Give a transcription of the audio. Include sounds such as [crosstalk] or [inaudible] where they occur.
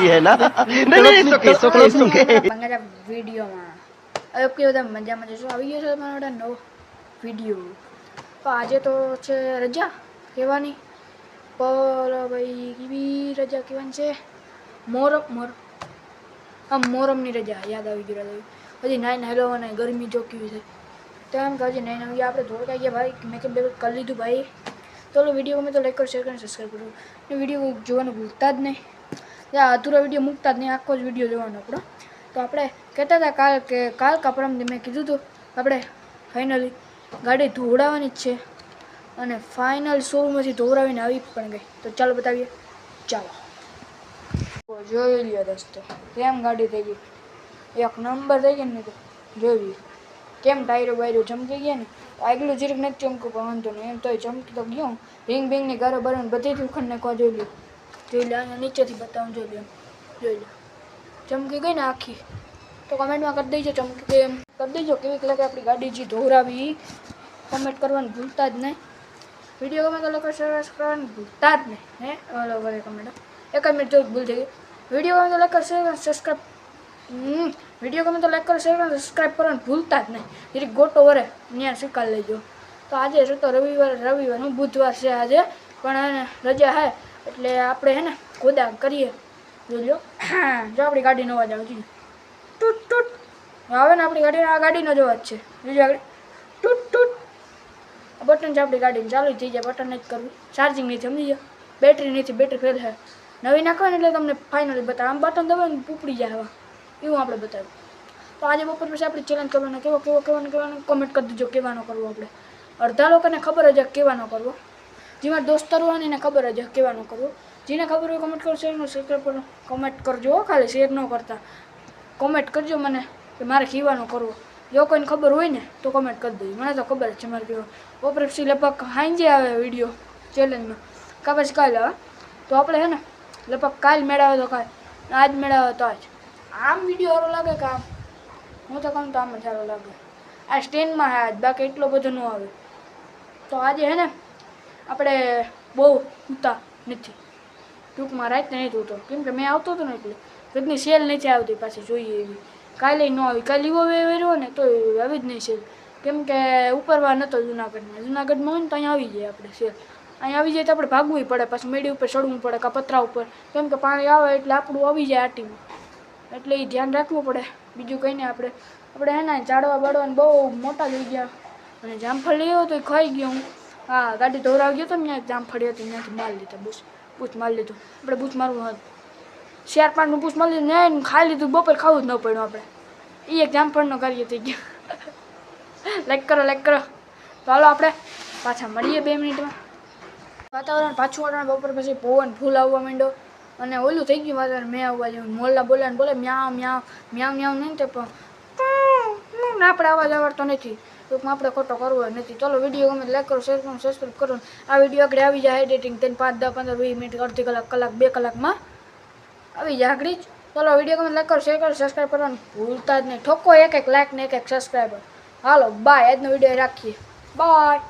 होती है ना? नहीं नहीं इट्स ओके इट्स ओके मंगा जा वीडियो में। ओके ओदा मज़ा मज़ा सो अभी ये सो मारो नो वीडियो तो आज तो छे रजा केवानी। पर भाई की भी रजा केवन छे? मोर मोर हम मोरम नी रजा याद आवी गयो रजा। अजी नाइन हेलो ने गर्मी जो की छे तो हम कह जी नाइन अभी आपरे धोर गई भाई मैं के बेबे कर ली भाई चलो वीडियो को मैं तो लाइक और शेयर कर सब्सक्राइब करो वीडियो को जो भूलता नहीं આ અધૂરા વીડિયો મૂકતા જ નહીં, આખો જ વીડિયો જોવાનો આપણો. તો આપણે કહેતા હતા કાલ કે કાલ કાપડમ મેં કીધું હતું, આપણે ફાઇનલી ગાડી ધોવડાવવાની જ છે. અને ફાઇનલ શોરૂમમાંથી ધોવડાવીને આવી પણ ગઈ. તો ચાલો બતાવીએ. ચાલો. જોઈ લ્યો દોસ્તો, કેમ ગાડી થઈ ગઈ? એક નંબર થઈ ગઈ ને તો જોઈ કેમ ટાયરો બાયરો ચમકી ગયા ને? આગલું જીરીક નથી ચમકું પણ વાંધો નહીં. એમ તોય ચમકી તો ગયું રિંગ બિંગની ગારો બારો બધીથી ઉખંડ નાખવા જોઈ લ્યો. જોઈ લે અહીંયા નીચેથી બતાવું, જોઈ લે જોઈ લે. ચમકી ગઈ ને આખી. તો કમેન્ટમાં કરી દેજો, ચમકી ગઈ એમ. કરી દેજો કેવી લાગે આપણી ગાડી જે ધોરાવી કમેન્ટ કરવાનું ભૂલતા જ નહીં. વીડિયો ગમે તો લોકો શેર કરવાનું ભૂલતા જ નહીં, હે? ઓલો કરે કમેન્ટ એક મિનિટ જો ભૂલ થઈ વીડિયો ગમે તો શેર સબસ્ક્રાઈબ વીડિયો ગમે તો લાઈક કરો શેર કરો સબસ્ક્રાઈબ કરવાનું ભૂલતા જ નહીં. જેથી ગોટો વરે ત્યાં સ્વીકાર લેજો. તો આજે શું તો રવિવાર રવિવાર હું બુધવાર છે આજે. પણ રજા હે એટલે આપણે હે ને ગોદા કરીએ. જોજો જો આપણી ગાડીનો અવાજ આવે છે ટૂટ ટૂટ. હવે ને આપણી ગાડી આ ગાડીનો જ અવાજ છે. જોજો આગળ. ટૂટ ટૂટ. આ બટન છે આપણી ગાડીને. ચાલુ થઈ જાય. બટન નથી કરવું. ચાર્જિંગ નથી. સમજી જાય બેટરી નથી. બેટરી ફેલ છે નવી નાખવાની એટલે તમને ફાઇનલી બતાવે. આમ બટન દબાવીને ઉપડી જાય હવે. એવું આપણે બતાવ્યું. તો આજે બપોર પછી આપણે ચેલેન્જ કરવાનો કેવો કેવો કહેવાનો કેવાનો? કોમેન્ટ કરી દેજો. કેવાનો કરવો આપણે? અડધા લોકોને ખબર જ કેવાનો કરવો. જેમાં દોસ્તરો હોય એને ખબર જ કહેવાનું કરવું જેને ખબર હોય કમેન્ટ કરો શેર સબસ્ક્રાઈબ કરો કમેન્ટ કરજો ખાલી, શેર ન કરતા. કોમેન્ટ કરજો મને, કે મારે કહેવાનું કરવું. જો કોઈને ખબર હોય ને, તો કમેન્ટ કરી દેજો મને તો ખબર છે મારે કેવો ઓપરેપસી લગભગ હાંજે આવે વીડિયો ચેલેન્જમાં કાં પછી કાલે આવે તો આપણે હે ને, લગભગ કાલ મેળાવે તો કાલ. આજ મેળાવે તો આજ. આમ વીડિયો સારો લાગે કે આમ? હું તો કહું તો આમ જ સારો લાગે. આ સ્ટેન્ડમાં આજ, બાકી એટલો બધો ન આવે. તો આજે હે ને આપણે બહુ ઉતા નથી. ટૂંકમાં રાતને નહીં ધોતો કેમ કે મેં આવતો હતો ને એટલે રજની સેલ નથી આવતી પાછી જોઈએ એવી. કાલે ન આવી. કાલે એવો વેર્યો ને તો આવી જ નહીં સેલ. કેમ કે ઉપરવા નહોતો જુનાગઢમાં. જુનાગઢમાં હોય ને તો અહીંયા આવી જાય આપણે સેલ. અહીંયા આવી જાય તો આપણે ભાગવું પડે. પાછું મેડી ઉપર ચડવું પડે કાં પતરા ઉપર. કેમ કે પાણી આવે એટલે આપણું આવી જાય આટીમાં. એટલે એ ધ્યાન રાખવું પડે. બીજું કંઈ નહીં આપણે. આપણે હે ને ચાડવા બાળવાને બહુ મોટા થઈ ગયા. અને જામફળ લેવો તો એ ખાઈ ગયો હું. હા, ગાડી ધોરાવી ગયો તો ત્યાં જામ જામફળી હતી, ત્યાંથી માલ લીધા, બૂસ પૂછ મારી લીધું. આપણે પૂછ મારવું શેર પાંચનું પૂછ મારી લીધું, ને ખાઈ લીધું, બપોર ખાવું જ ન પડ્યું આપણે. એ એક જામફળનો કાર્ય થઈ ગયો. [laughs] લાઈક કરો લાઈક કરો. ચાલો આપણે પાછા મળીએ બે મિનિટમાં. વાતાવરણ પાછું વાતાવરણ બપોર પછી પવન ફૂલ આવવા માંડ્યો. અને ઓલું થઈ ગયું વાતાવરણ, મેં આવવા જેવું મોલ્લા બોલાને બોલે મ્યાવ મ્યાવ મ્યાવ મ્યાવ નહીં તે પણ. આપણે અવાજ આવડતો નથી. ટૂંકમાં આપણે ખોટો કરવો નથી. ચલો વીડિયો ગમે લાઈક કરો શેર કરો સબસ્ક્રાઈબ કરો. આ વીડિયો આગળ આવી જાય એડિટિંગ તેને પાંચ, દસ, પંદર, વીસ મિનિટ, અડધી કલાક કલાક, બે કલાકમાં આવી જાય, આગળ જ. ચલો વીડિયો ગમે લાઈક કરો શેર કરો સબસ્ક્રાઈબ કરવાનું ભૂલતા જ નહીં. ઠોકો એક એક લાઈક ને એક એક સબસ્ક્રાઈબર હાલો બાય આજનો વીડિયો રાખીએ. બાય